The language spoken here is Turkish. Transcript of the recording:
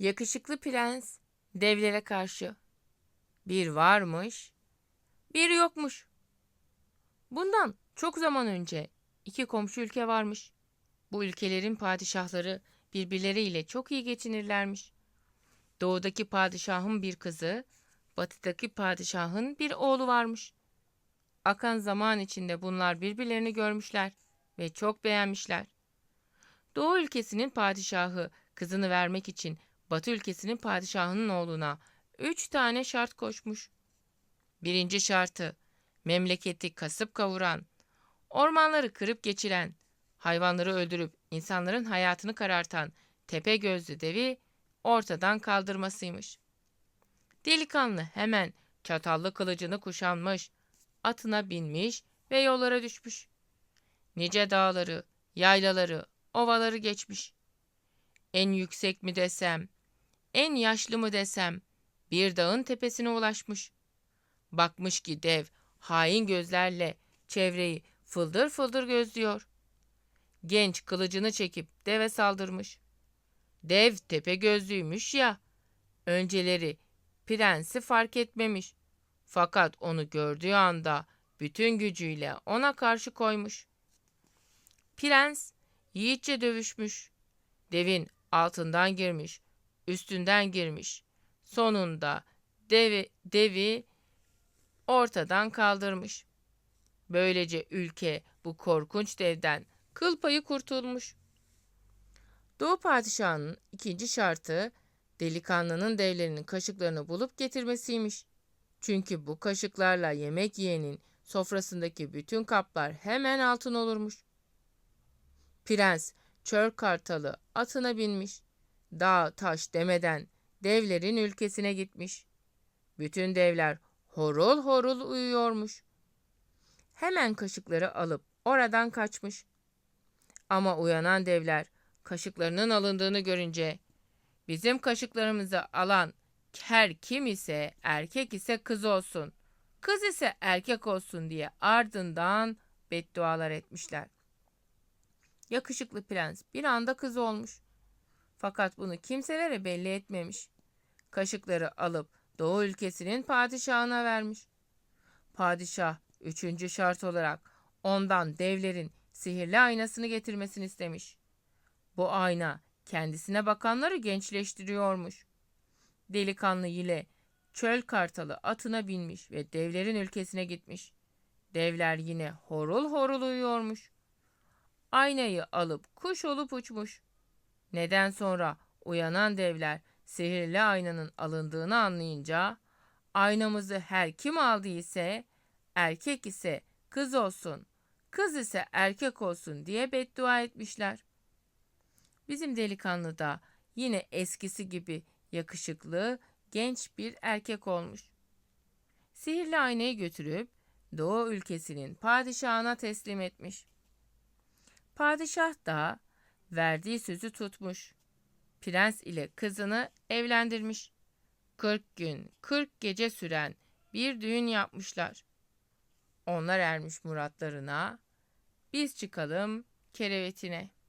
Yakışıklı prens devlere karşı. Bir varmış, bir yokmuş. Bundan çok zaman önce iki komşu ülke varmış. Bu ülkelerin padişahları birbirleriyle çok iyi geçinirlermiş. Doğudaki padişahın bir kızı, batıdaki padişahın bir oğlu varmış. Akan zaman içinde bunlar birbirlerini görmüşler ve çok beğenmişler. Doğu ülkesinin padişahı kızını vermek için Batı ülkesinin padişahının oğluna üç tane şart koşmuş. Birinci şartı, memleketi kasıp kavuran, ormanları kırıp geçiren, hayvanları öldürüp insanların hayatını karartan tepe gözlü devi ortadan kaldırmasıymış. Delikanlı hemen çatallı kılıcını kuşanmış, atına binmiş ve yollara düşmüş. Nice dağları, yaylaları, ovaları geçmiş. En yüksek mi desem, en yaşlı mı desem, bir dağın tepesine ulaşmış. Bakmış ki dev hain gözlerle çevreyi fıldır fıldır gözlüyor. Genç kılıcını çekip deve saldırmış. Dev tepe gözlüymüş ya. Önceleri prensi fark etmemiş. Fakat onu gördüğü anda bütün gücüyle ona karşı koymuş. Prens yiğitçe dövüşmüş. Devin altından girmiş, üstünden girmiş. Sonunda devi, devi ortadan kaldırmış. Böylece ülke bu korkunç devden kıl payı kurtulmuş. Doğu padişahının ikinci şartı delikanlının devlerinin kaşıklarını bulup getirmesiymiş. Çünkü bu kaşıklarla yemek yiyenin sofrasındaki bütün kaplar hemen altın olurmuş. Prens çöl kartalı atına binmiş. Dağ taş demeden devlerin ülkesine gitmiş. Bütün devler horul horul uyuyormuş. Hemen kaşıkları alıp oradan kaçmış. Ama uyanan devler kaşıklarının alındığını görünce bizim kaşıklarımızı alan her kim ise erkek ise kız olsun, kız ise erkek olsun diye ardından beddualar etmişler. Yakışıklı prens bir anda kız olmuş. Fakat bunu kimselere belli etmemiş. Kaşıkları alıp Doğu ülkesinin padişahına vermiş. Padişah üçüncü şart olarak ondan devlerin sihirli aynasını getirmesini istemiş. Bu ayna kendisine bakanları gençleştiriyormuş. Delikanlı ile çöl kartalı atına binmiş ve devlerin ülkesine gitmiş. Devler yine horul horul uyuyormuş. Aynayı alıp kuş olup uçmuş. Neden sonra uyanan devler sihirli aynanın alındığını anlayınca aynamızı her kim aldı ise erkek ise kız olsun, kız ise erkek olsun diye beddua etmişler. Bizim delikanlı da yine eskisi gibi yakışıklı, genç bir erkek olmuş. Sihirli aynayı götürüp Doğu ülkesinin padişahına teslim etmiş. Padişah da verdiği sözü tutmuş. Prens ile kızını evlendirmiş. Kırk gün, kırk gece süren bir düğün yapmışlar. Onlar ermiş muratlarına, biz çıkalım kerevetine.''